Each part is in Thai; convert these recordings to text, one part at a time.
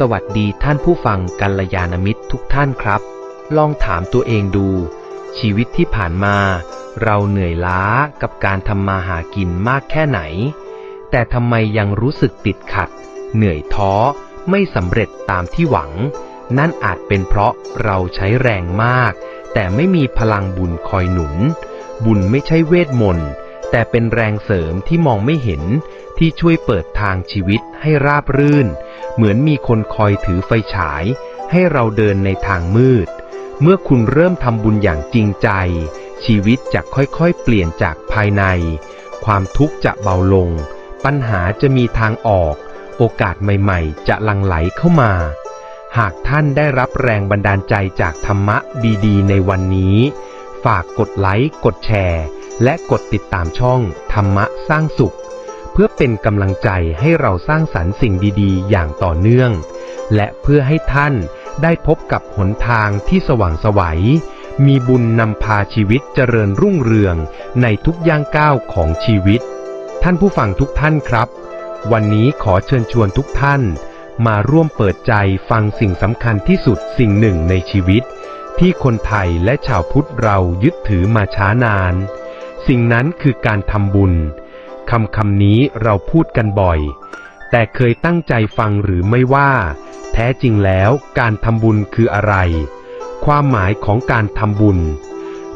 สวัสดีท่านผู้ฟังกัลยาณมิตรทุกท่านครับ ลองถามตัวเองดู ชีวิตที่ผ่านมา เราเหนื่อยล้ากับการทำมาหากินมากแค่ไหน แต่ทำไมยังรู้สึกติดขัด เหนื่อยท้อ ไม่สำเร็จตามที่หวัง นั่นอาจเป็นเพราะเราใช้แรงมาก แต่ไม่มีพลังบุญคอยหนุน บุญไม่ใช่เวทมนต์แต่เป็นแรงเสริมที่มองไม่เห็นที่ช่วยเปิดทางชีวิตให้ราบรื่น เหมือนมีคนคอยถือไฟฉาย ให้เราเดินในทางมืด เมื่อคุณเริ่มทำบุญอย่างจริงใจ ชีวิตจะค่อยๆ เปลี่ยนจากภายใน ความทุกข์จะเบาลง ปัญหาจะมีทางออก โอกาสใหม่ๆ จะลังไหลเข้ามา หากท่านได้รับแรงบันดาลใจจากธรรมะดีๆ ในวันนี้ ฝากกดไลค์ กดแชร์ และกดติดตามช่องธรรมะสร้างสุข เพื่อเป็นกำลังใจให้เราสร้างสรรค์สิ่งดีๆ อย่างต่อเนื่อง และเพื่อให้ท่านได้พบกับหนทางที่สว่างสวัย มีบุญนำพาชีวิตเจริญรุ่งเรืองในทุกย่างก้าวของชีวิต ท่านผู้ฟังทุกท่านครับ วันนี้ขอเชิญชวนทุกท่าน มาร่วมเปิดใจฟังสิ่งสำคัญที่สุดสิ่งหนึ่งในชีวิต ที่คนไทยและชาวพุทธเรายึดถือมาช้านาน สิ่งนั้นคือการทำบุญ คำคำนี้เราพูดกันบ่อย แต่เคยตั้งใจฟังหรือไม่ว่า แท้จริงแล้วการทำบุญคืออะไร ความหมายของการทำบุญ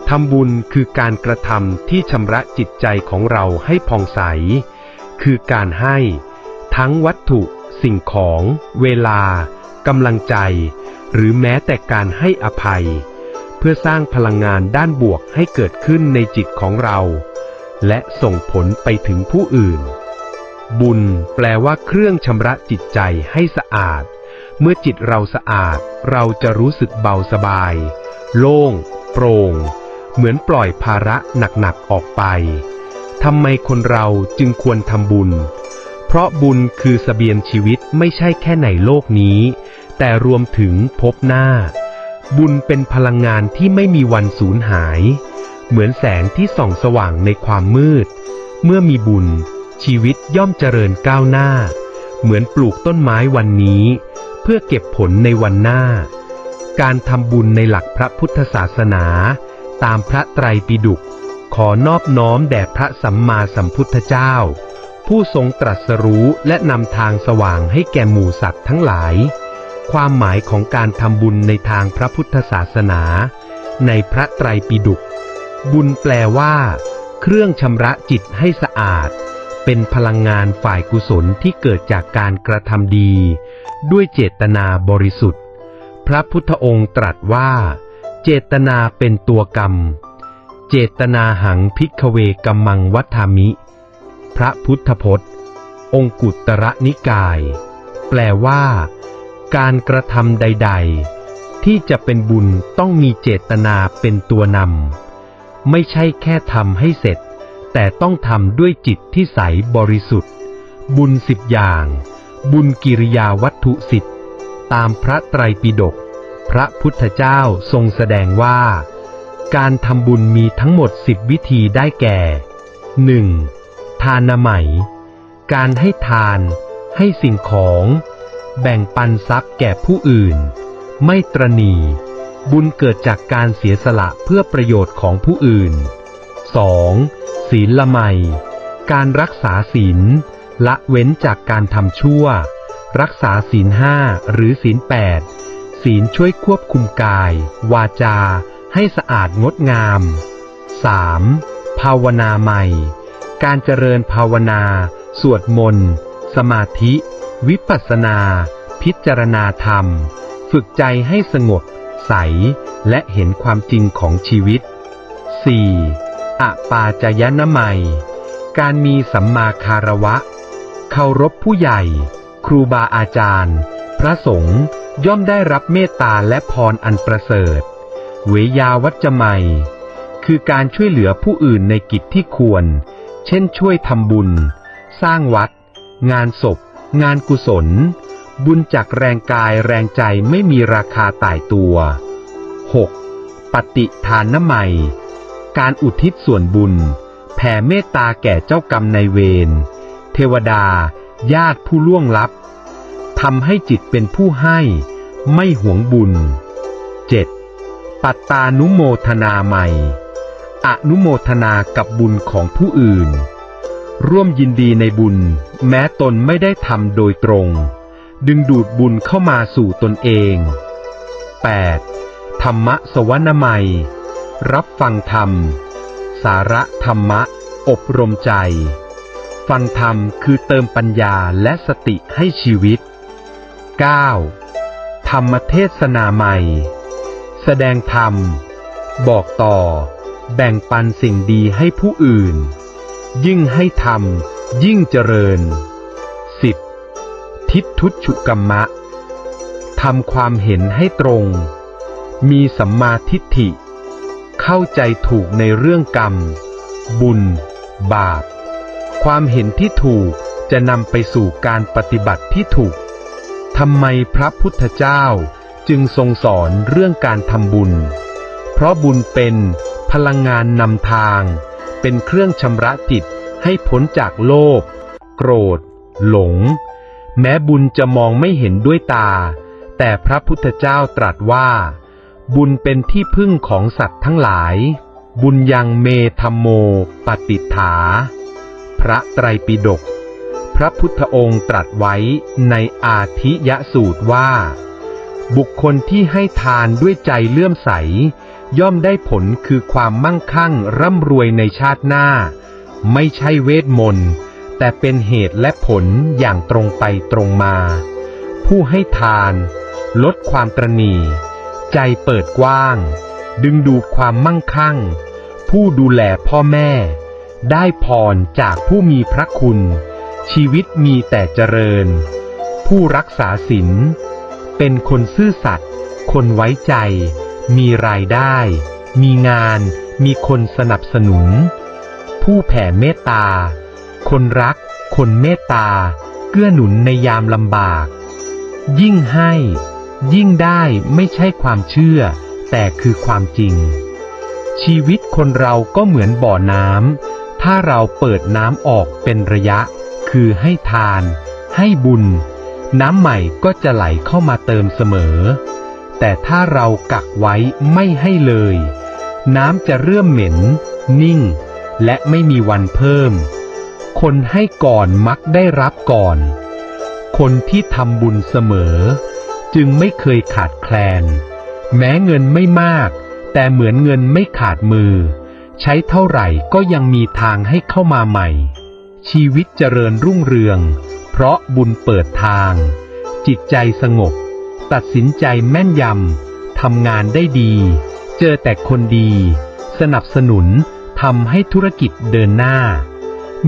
ทำบุญคือการกระทำที่ชำระจิตใจของเราให้ผ่องใส คือการให้ ทั้งวัตถุ สิ่งของ เวลากำลังใจ หรือแม้แต่การให้อภัย เพื่อสร้างพลังงานด้านบวกให้เกิดขึ้นในจิตของเรา และส่งผลไปถึงผู้อื่น บุญแปลว่าเครื่องชำระจิตใจให้สะอาด เมื่อจิตเราสะอาด เราจะรู้สึกเบาสบาย โล่ง โปร่ง เหมือนปล่อยภาระหนักๆออกไปทำไมคนเราจึงควรทำบุญ เพราะบุญคือสเสบียงชีวิตไม่ใช่แค่ในโลกนี้ แต่รวมถึงภพหน้า บุญเป็นพลังงานที่ไม่มีวันสูญหาย เหมือนแสงที่ส่องสว่างในความมืด เมื่อมีบุญ ชีวิตย่อมเจริญก้าวหน้า เหมือนปลูกต้นไม้วันนี้ เพื่อเก็บผลในวันหน้า การทำบุญในหลักพระพุทธศาสนา ตามพระไตรปิฎกขอนอบน้อมแด่พระสัมมาสัมพุทธเจ้า ผู้ทรงตรัสรู้และนำทางสว่างให้แก่หมู่สัตว์ทั้งหลาย ความหมายของการทำบุญในทางพระพุทธศาสนา ในพระไตรปิฎก บุญแปลว่า เครื่องชำระจิตให้สะอาด เป็นพลังงานฝ่ายกุศลที่เกิดจากการกระทำดี ด้วยเจตนาบริสุทธิ์ พระพุทธองค์ตรัสว่า เจตนาเป็นตัวกรรม เจตนาหังพิกเวกัมมังวัฏามิ พระพุทธพจน์ องคุตระนิกาย แปลว่า การกระทำใด ๆ ที่จะเป็นบุญต้องมีเจตนาเป็นตัวนำ ไม่ใช่แค่ทำให้เสร็จ แต่ต้องทำด้วยจิตที่ใสบริสุทธิ์ บุญสิบอย่าง บุญกิริยาวัตถุสิบตามพระไตรปิฎกพระพุทธเจ้าทรงแสดงว่า การทำบุญมีทั้งหมดสิบวิธีได้แก่ 1. ทานนาไหม การให้ทาน ให้สิ่งของ แบ่งปันทรัพย์แก่ผู้อื่น ไม่ตรณี บุญเกิดจากการเสียสละเพื่อประโยชน์ของผู้อื่น 2. ศีลละไม การรักษาศีล ละเว้นจากการทำชั่ว รักษาศีลห้าหรือศีลแปดศีลช่วยควบคุมกาย วาจา ให้สะอาดงดงาม 3. ภาวนาใหม่ การเจริญภาวนา สวดมนต์ สมาธิ วิปัสสนา พิจารณาธรรม ฝึกใจให้สงบ ใสและเห็นความจริงของชีวิต 4. อปาจยนะไมยการมีสัมมาคารวะ เคารพผู้ใหญ่ ครูบาอาจารย์ พระสงฆ์ย่อมได้รับเมตตาและพรอันประเสริฐ เวยาวัจจะไมยคือการช่วยเหลือผู้อื่นในกิจที่ควร เช่นช่วยทำบุญ สร้างวัด งานศพ งานกุศล บุญจากแรงกายแรงใจไม่มีราคาตายตัว 6. ปฏิทานน้ำใหม่การอุทิศส่วนบุญ แผ่เมตตาแก่เจ้ากรรมนายเวร เทวดา ญาติผู้ล่วงลับทำให้จิตเป็นผู้ให้ ไม่หวงบุญ 7. ปัตตานุโมทนาใหม่ อนุโมทนากับบุญของผู้อื่น ร่วมยินดีในบุญ แม้ตนไม่ได้ทำโดยตรง ดึงดูดบุญเข้ามาสู่ตนเอง 8. ธรรมะสวนามัย รับฟังธรรม สาระธรรมะ อบรมใจ ฟังธรรมคือเติมปัญญาและสติให้ชีวิต 9. ธรรมเทศนาใหม่ แสดงธรรม บอกต่อ แบ่งปันสิ่งดีให้ผู้อื่น ยิ่งให้ทำยิ่งเจริญ ทิฏทุชุกรรมะทำความเห็นให้ตรง มีสัมมาทิฏฐิ เข้าใจถูกในเรื่องกรรม บุญ บาป ความเห็นที่ถูกจะนำไปสู่การปฏิบัติที่ถูกทำไมพระพุทธเจ้าจึงทรงสอนเรื่องการทำบุญ เพราะบุญเป็นพลังงานนำทาง เป็นเครื่องชำระจิตให้พ้นจากโลภ โกรธ หลง แม้บุญจะมองไม่เห็นด้วยตา แต่พระพุทธเจ้าตรัสว่า บุญเป็นที่พึ่งของสัตว์ทั้งหลาย บุญยังเมธรรมโมปฏิฐา พระไตรปิฎกพระพุทธองค์ตรัสไว้ในอาทิยสูตรว่า บุคคลที่ให้ทานด้วยใจเลื่อมใส ย่อมได้ผลคือความมั่งคั่งร่ำรวยในชาติหน้า ไม่ใช่เวทมนต์ แต่เป็นเหตุและผลอย่างตรงไปตรงมา ผู้ให้ทาน ลดความตรณี ใจเปิดกว้าง ดึงดูดความมั่งคั่ง ผู้ดูแลพ่อแม่ ได้พรจากผู้มีพระคุณ ชีวิตมีแต่เจริญ ผู้รักษาศีลเป็นคนซื่อสัตย์คนไว้ใจ มีรายได้ มีงาน มีคนสนับสนุน ผู้แผ่เมตตา คนรัก คนเมตตา เกื้อหนุนในยามลำบาก ยิ่งให้ ยิ่งได้ไม่ใช่ความเชื่อ แต่คือความจริง ชีวิตคนเราก็เหมือนบ่อน้ำ ถ้าเราเปิดน้ำออกเป็นระยะ คือให้ทาน ให้บุญ น้ำใหม่ก็จะไหลเข้ามาเติมเสมอ แต่ถ้าเรากักไว้ไม่ให้เลย น้ำจะเริ่มเหม็น นิ่ง และไม่มีวันเพิ่ม คนให้ก่อนมักได้รับก่อน คนที่ทำบุญเสมอ จึงไม่เคยขาดแคลน แม้เงินไม่มาก แต่เหมือนเงินไม่ขาดมือ ใช้เท่าไหร่ก็ยังมีทางให้เข้ามาใหม่ ชีวิตเจริญรุ่งเรือง เพราะบุญเปิดทาง จิตใจสงบ ตัดสินใจแม่นยำทำงานได้ดี เจอแต่คนดี สนับสนุนทำให้ธุรกิจเดินหน้า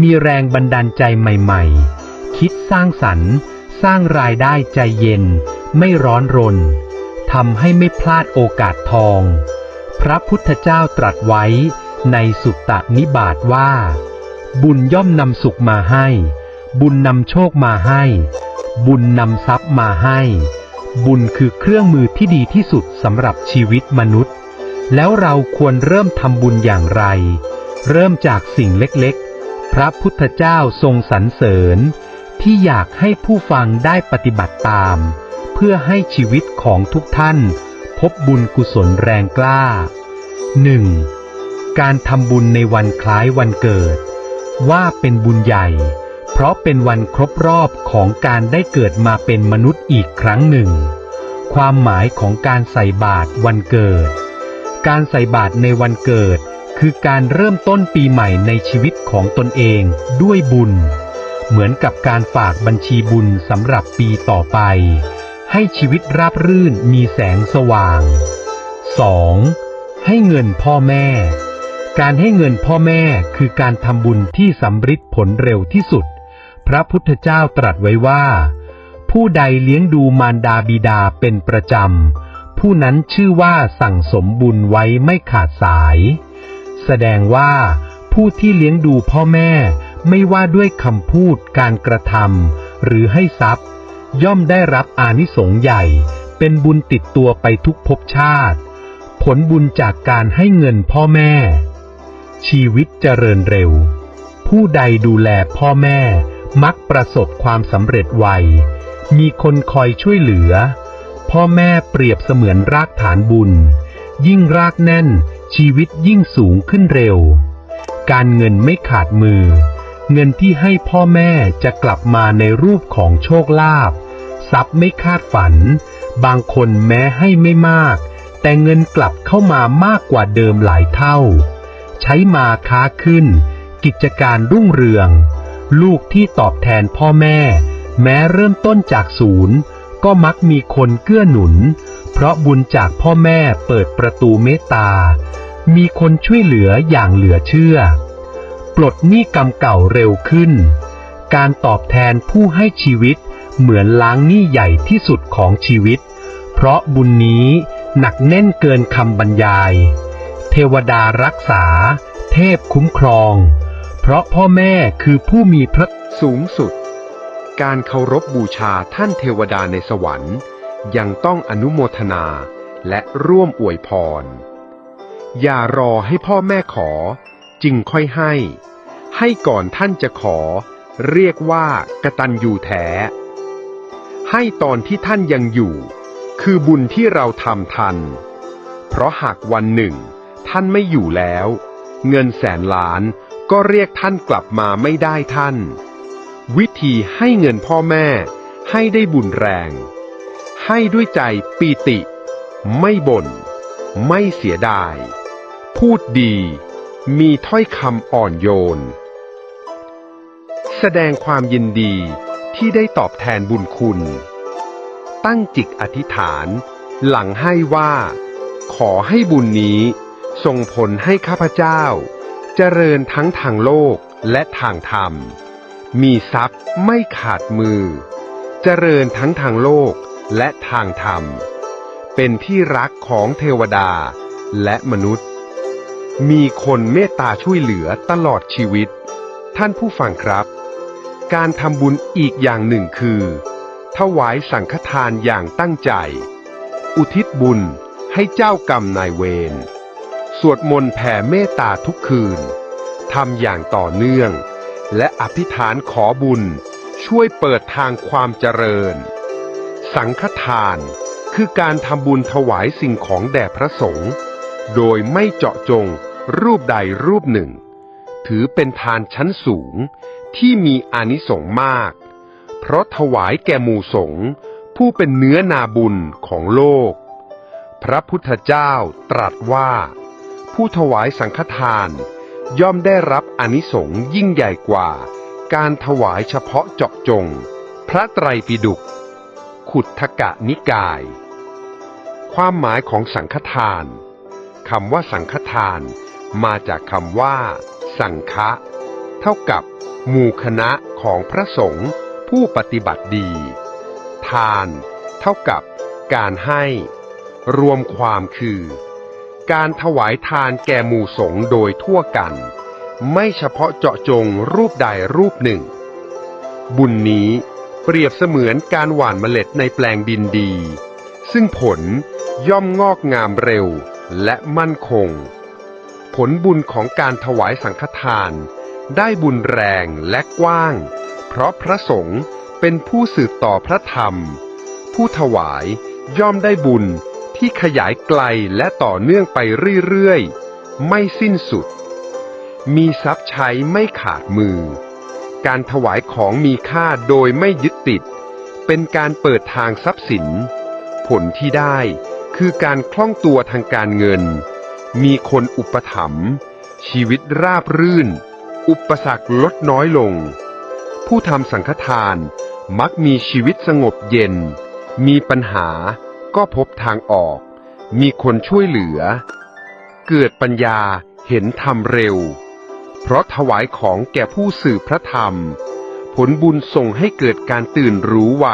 มีแรงบันดาลใจใหม่ๆ คิดสร้างสรรค์ สร้างรายได้ใจเย็น ไม่ร้อนรนทำให้ไม่พลาดโอกาสทอง พระพุทธเจ้าตรัสไว้ในสุตตนิบาตว่า บุญย่อมนำสุขมาให้ บุญนำโชคมาให้ บุญนำทรัพย์มาให้ บุญคือเครื่องมือที่ดีที่สุดสำหรับชีวิตมนุษย์ แล้วเราควรเริ่มทำบุญอย่างไร เริ่มจากสิ่งเล็กๆ พระพุทธเจ้าทรงสรรเสริญ ที่อยากให้ผู้ฟังได้ปฏิบัติตาม เพื่อให้ชีวิตของทุกท่าน พบบุญกุศลแรงกล้า 1. การทำบุญในวันคล้ายวันเกิด ว่าเป็นบุญใหญ่ เพราะเป็นวันครบรอบของการได้เกิดมาเป็นมนุษย์อีกครั้งหนึ่ง ความหมายของการใส่บาตรวันเกิด การใส่บาตรในวันเกิด คือการเริ่มต้นปีใหม่ในชีวิตของตนเองด้วยบุญ เหมือนกับการฝากบัญชีบุญสำหรับปีต่อไป ให้ชีวิตราบรื่นมีแสงสว่าง 2. ให้เงินพ่อแม่ การให้เงินพ่อแม่คือการทำบุญที่สำฤทธิ์ผลเร็วที่สุด พระพุทธเจ้าตรัสไว้ว่า ผู้ใดเลี้ยงดูมารดาบิดาเป็นประจำผู้นั้นชื่อว่าสั่งสมบุญไว้ไม่ขาดสาย แสดงว่าผู้ที่เลี้ยงดูพ่อแม่ไม่ว่าด้วยคำพูดการกระทำหรือให้ทรัพย์ ย่อมได้รับอานิสงส์ใหญ่ เป็นบุญติดตัวไปทุกภพชาติ ผลบุญจากการให้เงินพ่อแม่ ชีวิตเจริญเร็ว ผู้ใดดูแลพ่อแม่ มักประสบความสำเร็จไว มีคนคอยช่วยเหลือ พ่อแม่เปรียบเสมือนรากฐานบุญ ยิ่งรากแน่น ชีวิตยิ่งสูงขึ้นเร็ว การเงินไม่ขาดมือ เงินที่ให้พ่อแม่จะกลับมาในรูปของโชคลาภทรัพย์ไม่คาดฝัน บางคนแม้ให้ไม่มาก แต่เงินกลับเข้ามามากกว่าเดิมหลายเท่า ใช้มาค้าขึ้น กิจการรุ่งเรือง ลูกที่ตอบแทนพ่อแม่ แม้เริ่มต้นจากศูนย์ ก็มักมีคนเกื้อหนุน เพราะบุญจากพ่อแม่เปิดประตูเมตตา มีคนช่วยเหลืออย่างเหลือเชื่อ ปลดหนี้กรรมเก่าเร็วขึ้น การตอบแทนผู้ให้ชีวิตเหมือนล้างหนี้ใหญ่ที่สุดของชีวิต เพราะบุญนี้หนักแน่นเกินคำบรรยาย เทวดารักษา เทพคุ้มครอง เพราะพ่อแม่คือผู้มีพระสูงสุด การเคารพบูชาท่านเทวดาในสวรรค์ ยังต้องอนุโมทนาและร่วมอวยพร อย่ารอให้พ่อแม่ขอ จึงค่อยให้ ให้ก่อนท่านจะขอ เรียกว่ากตัญญูแท้ ให้ตอนที่ท่านยังอยู่ คือบุญที่เราทำทัน เพราะหากวันหนึ่ง ท่านไม่อยู่แล้ว เงินแสนล้านก็เรียกท่านกลับมาไม่ได้ท่าน วิธีให้เงินพ่อแม่ ให้ได้บุญแรง ให้ด้วยใจปีติ ไม่บน่นไม่เสียดาย พูดดี มีถ้อยคำอ่อนโยน แสดงความยินดีที่ได้ตอบแทนบุญคุณ ตั้งจิตอธิษฐาน หลังให้ว่า ขอให้บุญนี้ส่งผลให้ข้าพเจ้า เจริญทั้งทางโลกและทางธรรม มีทรัพย์ไม่ขาดมือ เจริญทั้งทางโลกและทางธรรม เป็นที่รักของเทวดาและมนุษย์ มีคนเมตตาช่วยเหลือตลอดชีวิต ท่านผู้ฟังครับ การทำบุญอีกอย่างหนึ่งคือ ถวายสังฆทานอย่างตั้งใจ อุทิศบุญให้เจ้ากรรมนายเวร สวดมนต์แผ่เมตตาทุกคืน ทำอย่างต่อเนื่อง และอธิษฐานขอบุญ ช่วยเปิดทางความเจริญ สังฆทานคือการทำบุญถวายสิ่งของแด่พระสงฆ์โดยไม่เจาะจง รูปใดรูปหนึ่ง ถือเป็นทานชั้นสูงที่มีอานิสงส์มาก เพราะถวายแก่หมู่สงฆ์ผู้เป็นเนื้อนาบุญของโลก พระพุทธเจ้าตรัสว่า ผู้ถวายสังฆทานย่อมได้รับอานิสงส์ยิ่งใหญ่กว่า การถวายเฉพาะเจาะจง พระไตรปิฎกขุททกะนิกาย ความหมายของสังฆทานคำว่าสังฆทาน มาจากคำว่า สังฆะเท่ากับหมู่คณะของพระสงฆ์ผู้ปฏิบัติดี ทาน เท่ากับการให้ รวมความคือ การถวายทานแก่หมู่สงฆ์โดยทั่วกัน ไม่เฉพาะเจาะจงรูปใดรูปหนึ่ง บุญนี้เปรียบเสมือนการหว่านเมล็ดในแปลงดินดี ซึ่งผลย่อมงอกงามเร็วและมั่นคง ผลบุญของการถวายสังฆทาน ได้บุญแรงและกว้าง เพราะพระสงฆ์เป็นผู้สืบต่อพระธรรม ผู้ถวายย่อมได้บุญที่ขยายไกลและต่อเนื่องไปเรื่อยๆ ไม่สิ้นสุด มีทรัพย์ใช้ไม่ขาดมือ การถวายของมีค่าโดยไม่ยึดติด เป็นการเปิดทางทรัพย์สิน ผลที่ได้คือการคล่องตัวทางการเงิน มีคนอุปถัมภ์ชีวิตราบรื่น อุปสรรคลดน้อยลง ผู้ทำสังฆทานมักมีชีวิตสงบเย็น มีปัญหาก็พบทางออก มีคนช่วยเหลือ เกิดปัญญาเห็นธรรมเร็ว เพราะถวายของแก่ผู้สื่อพระธรรม ผลบุญส่งให้เกิดการตื่นรู้ไว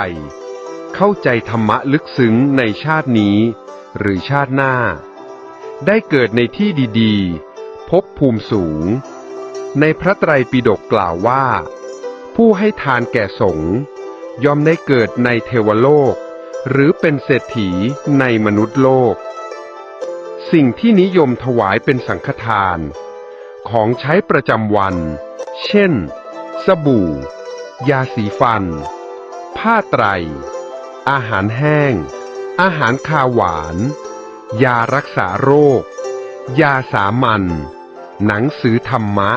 เข้าใจธรรมะลึกซึ้งในชาตินี้ หรือชาติหน้า ได้เกิดในที่ดีๆ พบภูมิสูง ในพระไตรปิฎกกล่าวว่า ผู้ให้ทานแก่สงฆ์ย่อมได้เกิดในเทวโลก หรือเป็นเศรษฐีในมนุษย์โลก สิ่งที่นิยมถวายเป็นสังฆทาน ของใช้ประจำวัน เช่น สบู่ ยาสีฟัน ผ้าไตร อาหารแห้ง อาหารคาหวาน ยารักษาโรค ยาสามัญ หนังสือธรรมะ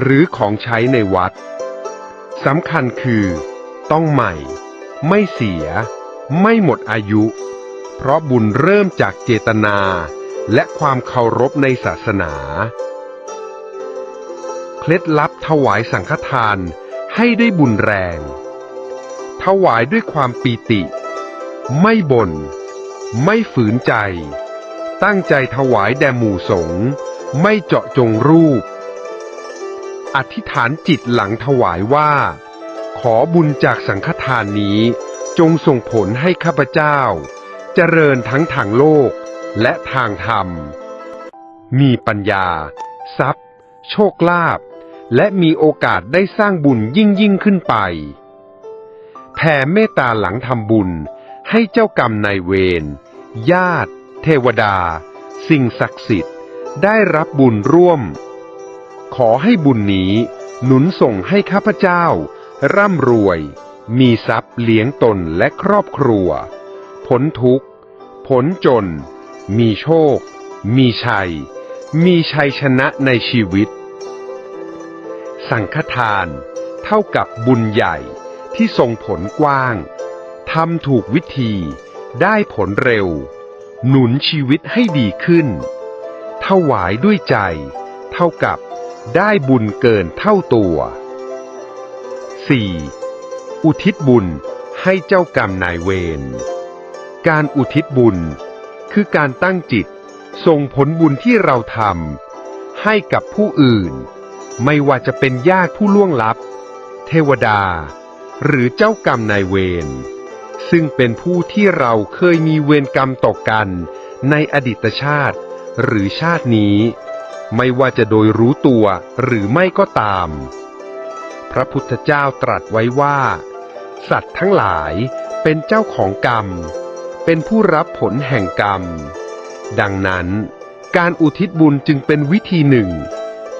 หรือของใช้ในวัด สำคัญคือ ต้องใหม่ ไม่เสีย ไม่หมดอายุ เพราะบุญเริ่มจากเจตนา และความเคารพในศาสนา เคล็ดลับถวายสังฆทานให้ได้บุญแรง ถวายด้วยความปีติ ไม่บน่น ไม่ฝืนใจ ตั้งใจถวายแด่หมู่สงฆ์ไม่เจาะจงรูป อธิษฐานจิตหลังถวายว่า ขอบุญจากสังฆทานนี้ จงส่งผลให้ข้าพเจ้า เจริญทั้งทางโลกและทางธรรม มีปัญญา ทรัพย์ โชคลาภและมีโอกาสได้สร้างบุญยิ่งยิ่งขึ้นไป แผ่เมตตาหลังทำบุญ ให้เจ้ากรรมนายเวร ญาติ เทวดา สิ่งศักดิ์สิทธิ์ ได้รับบุญร่วม ขอให้บุญนี้หนุนส่งให้ข้าพเจ้า ร่ำรวย มีทรัพย์เลี้ยงตนและครอบครัวพ้นทุกข์พ้นจน มีโชค มีชัย มีชัยชนะในชีวิต สังฆทาน เท่ากับบุญใหญ่ที่ส่งผลกว้าง ทำถูกวิธี ได้ผลเร็ว หนุนชีวิตให้ดีขึ้น ถวายด้วยใจ เท่ากับได้บุญเกินเท่าตัว 4. อุทิศบุญให้เจ้ากรรมนายเวร การอุทิศบุญคือการตั้งจิตส่งผลบุญที่เราทำให้กับผู้อื่น ไม่ว่าจะเป็นญาติผู้ล่วงลับ เทวดา หรือเจ้ากรรมนายเวร ซึ่งเป็นผู้ที่เราเคยมีเวรกรรมต่อกัน ในอดีตชาติ หรือชาตินี้ ไม่ว่าจะโดยรู้ตัวหรือไม่ก็ตาม พระพุทธเจ้าตรัสไว้ว่า สัตว์ทั้งหลายเป็นเจ้าของกรรม เป็นผู้รับผลแห่งกรรม ดังนั้น การอุทิศบุญจึงเป็นวิธีหนึ่ง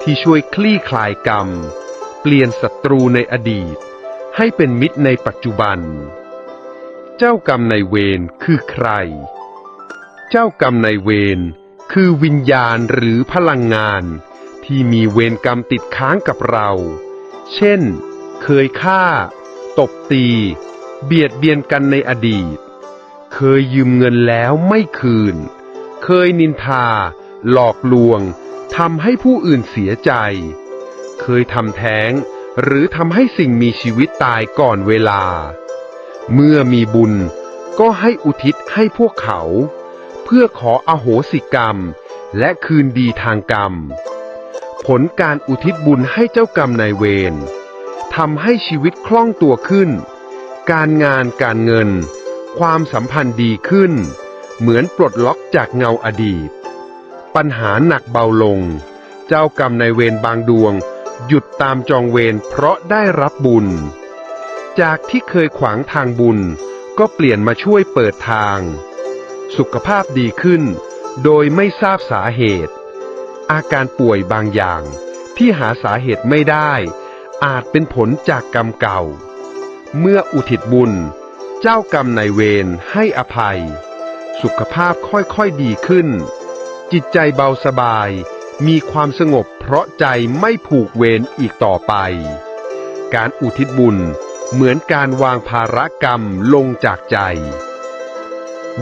ที่ช่วยคลี่คลายกรรม เปลี่ยนศัตรูในอดีต ให้เป็นมิตรในปัจจุบัน เจ้ากรรมในายเวรคือใคร เจ้ากรรมในายเวรคือวิญญาณหรือพลังงาน ที่มีเวรกรรมติดค้างกับเรา เช่น เคยฆ่า ตบตี เบียดเบียนกันในอดีต เคยยืมเงินแล้วไม่คืน เคยนินทา หลอกลวงทำให้ผู้อื่นเสียใจ เคยทำแท้ง หรือทำให้สิ่งมีชีวิตตายก่อนเวลา เมื่อมีบุญก็ให้อุทิศให้พวกเขา เพื่อขออโหสิกรรม และคืนดีทางกรรม ผลการอุทิศบุญให้เจ้ากรรมนายเวรทำให้ชีวิตคล่องตัวขึ้น การงานการเงิน ความสัมพันธ์ดีขึ้น เหมือนปลดล็อกจากเงาอดีต ปัญหาหนักเบาลง เจ้ากรรมนายเวรบางดวง หยุดตามจองเวรเพราะได้รับบุญ จากที่เคยขวางทางบุญ ก็เปลี่ยนมาช่วยเปิดทาง สุขภาพดีขึ้น โดยไม่ทราบสาเหตุ อาการป่วยบางอย่างที่หาสาเหตุไม่ได้ อาจเป็นผลจากกรรมเก่า เมื่ออุทิศบุญ เจ้ากรรมนายเวรให้อภัย สุขภาพค่อยๆดีขึ้น จิตใจเบาสบายมีความสงบเพราะใจไม่ผูกเวรอีกต่อไป การอุทิศบุญ เหมือนการวางภาระกรรมลงจากใจ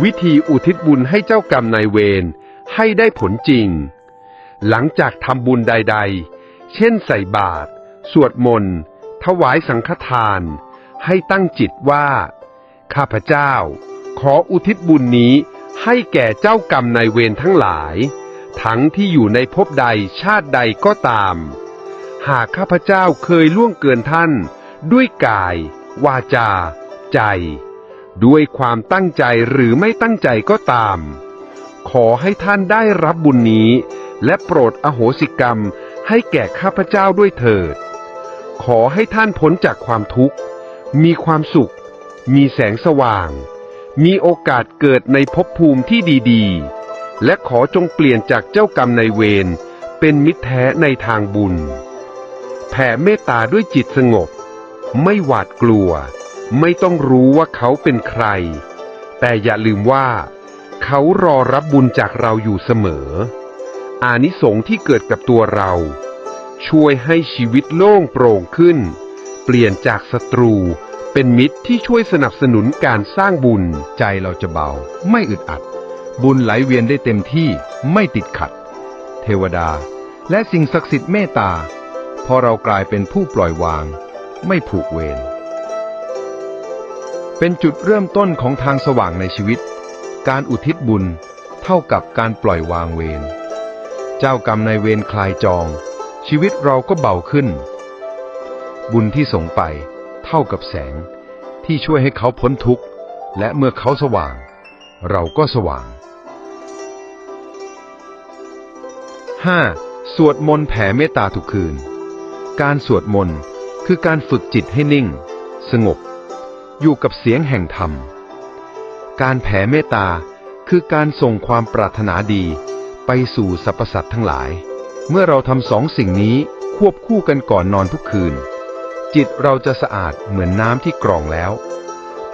วิธีอุทิศบุญให้เจ้ากรรมนายเวรให้ได้ผลจริง หลังจากทำบุญใด ๆ เช่นใส่บาตรสวดมนต์ ถวายสังฆทาน ให้ตั้งจิตว่า ข้าพเจ้า ขออุทิศบุญนี้ให้แก่เจ้ากรรมนายเวรทั้งหลาย ทั้งที่อยู่ในภพใดชาติใดก็ตาม หากข้าพเจ้าเคยล่วงเกินท่าน ด้วยกาย วาจา ใจ ด้วยความตั้งใจหรือไม่ตั้งใจก็ตาม ขอให้ท่านได้รับบุญนี้ และโปรดอโหสิกรรมให้แก่ข้าพเจ้าด้วยเถิด ขอให้ท่านพ้นจากความทุกข์ มีความสุข มีแสงสว่าง มีโอกาสเกิดในภพภูมิที่ดีๆ และขอจงเปลี่ยนจากเจ้ากรรมในายเวรเป็นมิตรแท้ในทางบุญ แผ่เมตตาด้วยจิตสงบ ไม่หวาดกลัว ไม่ต้องรู้ว่าเขาเป็นใคร แต่อย่าลืมว่า เขารอรับบุญจากเราอยู่เสมอ อานิสงส์ที่เกิดกับตัวเรา ช่วยให้ชีวิตโล่งโปร่งขึ้น เปลี่ยนจากศัตรูเป็นมิตรที่ช่วยสนับสนุนการสร้างบุญ ใจเราจะเบา ไม่อึดอัด บุญไหลเวียนได้เต็มที่ไม่ติดขัด เทวดา และสิ่งศักดิ์สิทธิ์เมตตาพอเรากลายเป็นผู้ปล่อยวาง ไม่ผูกเวร เป็นจุดเริ่มต้นของทางสว่างในชีวิต การอุทิศบุญเท่ากับการปล่อยวางเวร เจ้ากรรมในเวรคลายจอง ชีวิตเราก็เบาขึ้น บุญที่ส่งไปเท่ากับแสงที่ช่วยให้เขาพ้นทุกข์ และเมื่อเขาสว่าง เราก็สว่าง 5. สวดมนต์แผ่เมตตาทุกคืน การสวดมนต์ คือการฝึกจิตให้นิ่ง สงบ อยู่กับเสียงแห่งธรรม การแผ่เมตตาคือการส่งความปรารถนาดี ไปสู่สรรพสัตว์ทั้งหลาย เมื่อเราทำสองสิ่งนี้ควบคู่กันก่อนนอนทุกคืน จิตเราจะสะอาดเหมือนน้ำที่กรองแล้ว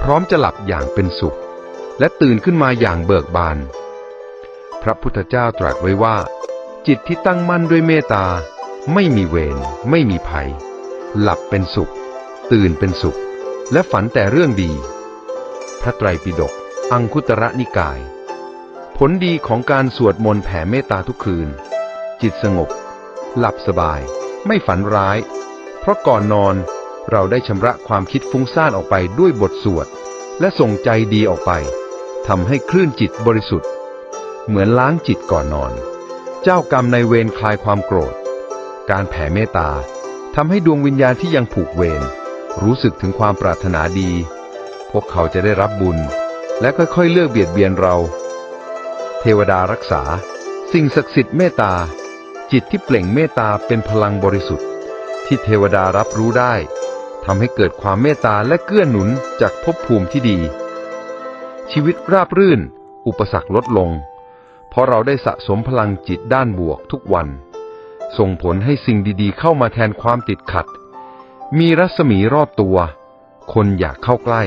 พร้อมจะหลับอย่างเป็นสุข และตื่นขึ้นมาอย่างเบิกบาน พระพุทธเจ้าตรัสไว้ว่า จิตที่ตั้งมั่นด้วยเมตตา ไม่มีเวรไม่มีภัย หลับเป็นสุข ตื่นเป็นสุข และฝันแต่เรื่องดี พระไตรปิฎกอังคุตระนิกาย ผลดีของการสวดมนต์แผ่เมตตาทุกคืน จิตสงบ หลับสบาย ไม่ฝันร้าย เพราะก่อนนอนเราได้ชำระความคิดฟุ้งซ่านออกไปด้วยบทสวด และส่งใจดีออกไปทำให้คลื่นจิตบริสุทธิ์ เหมือนล้างจิตก่อนนอน เจ้ากรรมในเวรคลายความโกรธ การแผ่เมตตา ทำให้ดวงวิญญาณที่ยังผูกเวรรู้สึกถึงความปรารถนาดี พวกเขาจะได้รับบุญ และค่อยๆเลือกเบียดเบียนเรา เทวดารักษา สิ่งศักดิ์สิทธิ์เมตตา จิตที่เปล่งเมตตาเป็นพลังบริสุทธิ์ ที่เทวดารับรู้ได้ทำให้เกิดความเมตตาและเกื้อหนุนจากภพภูมิที่ดี ชีวิตราบรื่น อุปสรรคลดลง เพราะเราได้สะสมพลังจิตด้านบวกทุกวัน ส่งผลให้สิ่งดีๆ เข้ามาแทนความติดขัด มีรัศมีรอบตัว คนอยากเข้าใกล้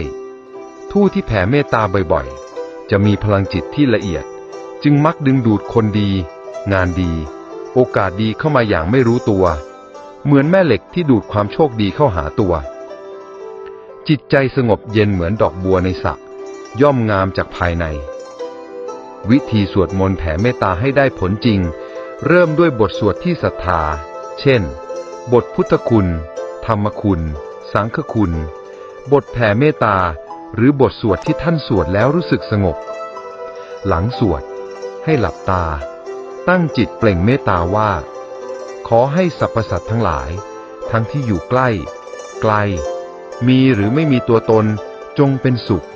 ทู่ที่แผ่เมตตาบ่อยๆ จะมีพลังจิตที่ละเอียด จึงมักดึงดูดคนดี งานดี โอกาสดีเข้ามาอย่างไม่รู้ตัว เหมือนแม่เหล็กที่ดูดความโชคดีเข้าหาตัว จิตใจสงบเย็นเหมือนดอกบัวในสระย่อมงามจากภายใน วิธีสวดมนต์แผ่เมตตาให้ได้ผลจริง เริ่มด้วยบทสวดที่ศรัทธา เช่น บทพุทธคุณ ธรรมคุณ สังฆคุณ บทแผ่เมตตา หรือบทสวดที่ท่านสวดแล้วรู้สึกสงบ หลังสวด ให้หลับตา ตั้งจิตเปล่งเมตตาว่า ขอให้สรรพสัตว์ทั้งหลาย ทั้งที่อยู่ใกล้ ไกล มีหรือไม่มีตัวตน จงเป็นสุข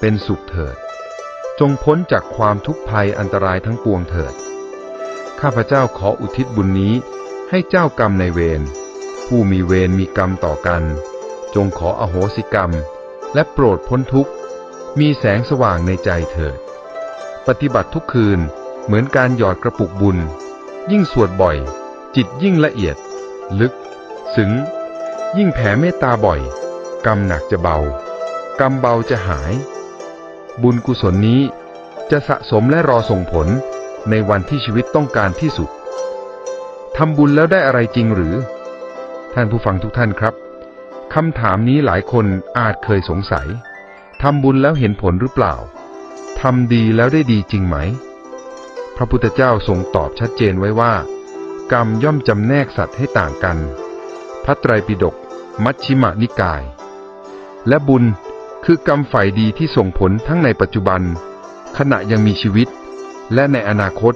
เป็นสุขเถิด จงพ้นจากความทุกข์ภัยอันตรายทั้งปวงเถิด ข้าพเจ้าขออุทิศบุญนี้ให้เจ้ากรรมในเวร ผู้มีเวรมีกรรมต่อกัน จงขออโหสิกรรม และโปรดพ้นทุกข์ มีแสงสว่างในใจเถิด ปฏิบัติทุกคืนเหมือนการหยอดกระปุกบุญ ยิ่งสวดบ่อย จิตยิ่งละเอียด ลึก ซึ้ง ยิ่งแผ่เมตตาบ่อย กรรมหนักจะเบา กรรมเบาจะหาย บุญกุศลนี้จะสะสมและรอส่งผล ในวันที่ชีวิตต้องการที่สุดทำบุญแล้วได้อะไรจริงหรือ ท่านผู้ฟังทุกท่านครับคำถามนี้หลายคนอาจเคยสงสัยทำบุญแล้วเห็นผลหรือเปล่าทำดีแล้วได้ดีจริงไหม พระพุทธเจ้าทรงตอบชัดเจนไว้ว่า กรรมย่อมจำแนกสัตว์ให้ต่างกัน พระไตรปิฎกมัชชิมนิกาย และบุญคือกรรมฝ่ายดีที่ส่งผลทั้งในปัจจุบัน ขณะยังมีชีวิต และในอนาคต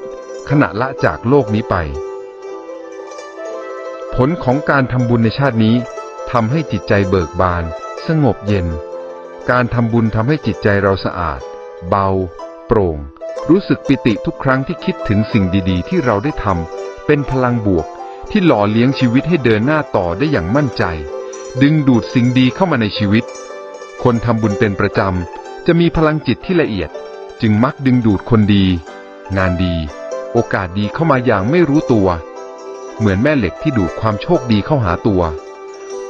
ขณะละจากโลกนี้ไป ผลของการทำบุญในชาตินี้ทำให้จิตใจเบิกบาน สงบเย็น การทำบุญทำให้จิตใจเราสะอาด เบา โปร่ง รู้สึกปิติทุกครั้งที่คิดถึงสิ่งดีๆ ที่เราได้ทำเป็นพลังบวกที่หล่อเลี้ยงชีวิตให้เดินหน้าต่อได้อย่างมั่นใจ ดึงดูดสิ่งดีเข้ามาในชีวิต คนทำบุญเป็นประจำจะมีพลังจิตที่ละเอียด จึงมักดึงดูดคนดี งานดี โอกาสดีเข้ามาอย่างไม่รู้ตัว เหมือนแม่เหล็กที่ดูดความโชคดีเข้าหาตัว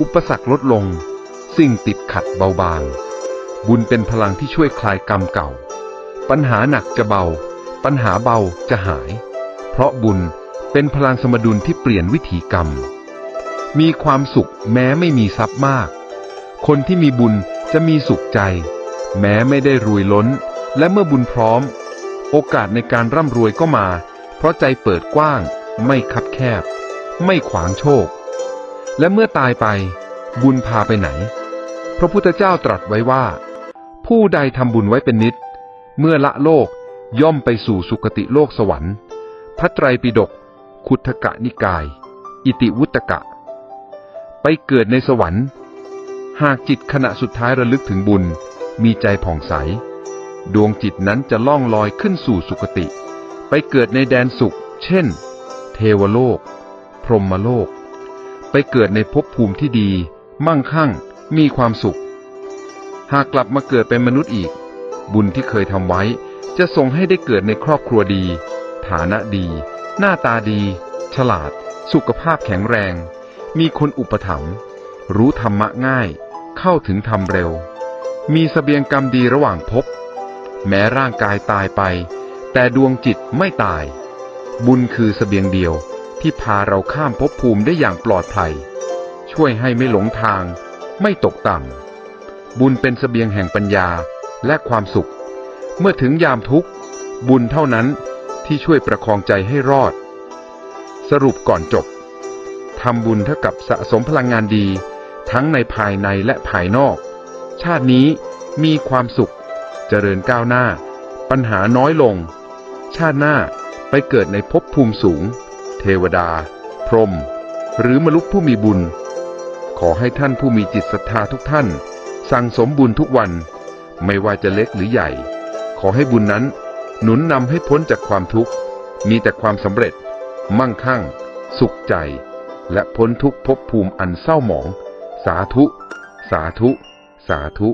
อุปสรรคลดลง สิ่งติดขัดเบาบาง บุญเป็นพลังที่ช่วยคลายกรรมเก่า ปัญหาหนักจะเบา ปัญหาเบาจะหาย เพราะบุญเป็นพลังสมดุลที่เปลี่ยนวิถีกรรม มีความสุขแม้ไม่มีทรัพย์มาก คนที่มีบุญจะมีสุขใจ แม้ไม่ได้รวยล้น และเมื่อบุญพร้อม โอกาสในการร่ำรวยก็มา เพราะใจเปิดกว้าง ไม่คับแคบ ไม่ขวางโชค และเมื่อตายไป บุญพาไปไหน พระพุทธเจ้าตรัสไว้ว่า ผู้ใดทำบุญไว้เป็นนิด เมื่อละโลกย่อมไปสู่สุคติโลกสวรรค์ พระไตรปิฎกคุทกะนิกาย อิติวุตกะ ไปเกิดในสวรรค์ หากจิตขณะสุดท้ายระลึกถึงบุญ มีใจผ่องใส ดวงจิตนั้นจะล่องลอยขึ้นสู่สุคติ ไปเกิดในแดนสุข เช่น เทวโลก พรหมโลก ไปเกิดในภพภูมิที่ดี มั่งคั่ง มีความสุข หากกลับมาเกิดเป็นมนุษย์อีก บุญที่เคยทำไว้จะส่งให้ได้เกิดในครอบครัวดี ฐานะดี หน้าตาดี ฉลาด สุขภาพแข็งแรง มีคนอุปถัมภ์รู้ธรรมะง่าย เข้าถึงธรรมเร็ว มีสเสบียงกรรมดีระหว่างภพ แม้ร่างกายตายไป แต่ดวงจิตไม่ตาย บุญคือสเสบียงเดียวที่พาเราข้ามภพภูมิได้อย่างปลอดภัย ช่วยให้ไม่หลงทาง ไม่ตกต่ำ บุญเป็นสเสบียงแห่งปัญญาและความสุข เมื่อถึงยามทุกข์ บุญเท่านั้นที่ช่วยประคองใจให้รอด สรุปก่อนจบทำบุญเท่ากับสะสมพลังงานดี ทั้งในภายในและภายนอก ชาตินี้มีความสุข เจริญก้าวหน้า ปัญหาน้อยลง ชาติหน้าไปเกิดในภพภูมิสูง เทวดา พรหมหรือมนุษย์ผู้มีบุญ ขอให้ท่านผู้มีจิตศรัทธาทุกท่าน สั่งสมบุญทุกวัน ไม่ว่าจะเล็กหรือใหญ่ ขอให้บุญนั้น หนุนนำให้พ้นจากความทุกข์ มีแต่ความสำเร็จ มั่งคั่ง สุขใจ และพ้นทุกภพภูมิอันเศร้าหมอง สาธุ สาธุ สาธุ